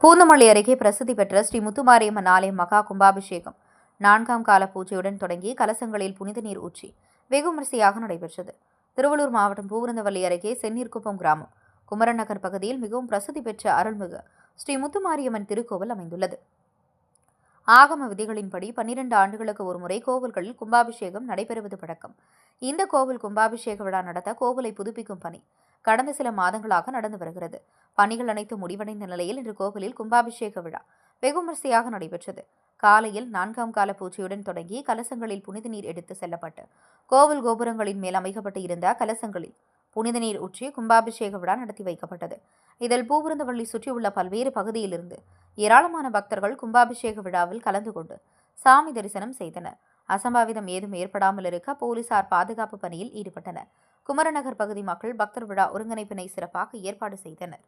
பூந்தமல்லி அருகே பிரசித்தி பெற்ற ஸ்ரீ முத்துமாரியம்மன் ஆலய மகா கும்பாபிஷேகம். நான்காம் கால பூஜையுடன் தொடங்கி கலசங்களில் புனித நீர் ஊற்றி வெகு விமரிசையாக நடைபெற்றது. திருவள்ளூர் மாவட்டம் பூவிருந்தவல்லி அருகே செந்நீர்குப்பம் கிராமம். குமரன் நகர் பகுதியில் மிகவும் பிரசித்தி பெற்ற அருள்மிகு ஸ்ரீ முத்துமாரியம்மன் திருக்கோவில் அமைந்துள்ளது. ஆகம விதிகளின்படி பன்னிரண்டு ஆண்டுகளுக்கு ஒருமுறை கோவில்களில் கும்பாபிஷேகம் நடைபெறுவது வழக்கம் இந்த கோவில் கும்பாபிஷேக விழா நடத்த கோவிலை புதுப்பிக்கும் பணி. கடந்த சில மாதங்களாக நடந்து வருகிறது. பணிகள் அனைத்து முடிவடைந்த நிலையில் இன்று கோவிலில் கும்பாபிஷேக விழா வெகு விமரிசையாக நடைபெற்றது. காலையில் நான்காம் கால பூஜையுடன் தொடங்கி கலசங்களில் புனித நீர் எடுத்து செல்லப்பட்டு கோவில் கோபுரங்களின் மேல் அமைக்கப்பட்டு இருந்த கலசங்களில் புனித நீர் ஊற்றி கும்பாபிஷேக விழா நடத்தி வைக்கப்பட்டது. இதில் பூவிருந்தவள்ளி சுற்றியுள்ள பல்வேறு பகுதியிலிருந்து ஏராளமான பக்தர்கள் கும்பாபிஷேக விழாவில் கலந்து கொண்டு சாமி தரிசனம் செய்தனர். அசம்பாவிதம் ஏதும் ஏற்படாமல் இருக்க போலீசார் பாதுகாப்பு பணியில் ஈடுபட்டனர். குமரநகர் பகுதி மக்கள் பக்தர் விழா ஒருங்கிணைப்பினை சிறப்பாக ஏற்பாடு செய்தனர்.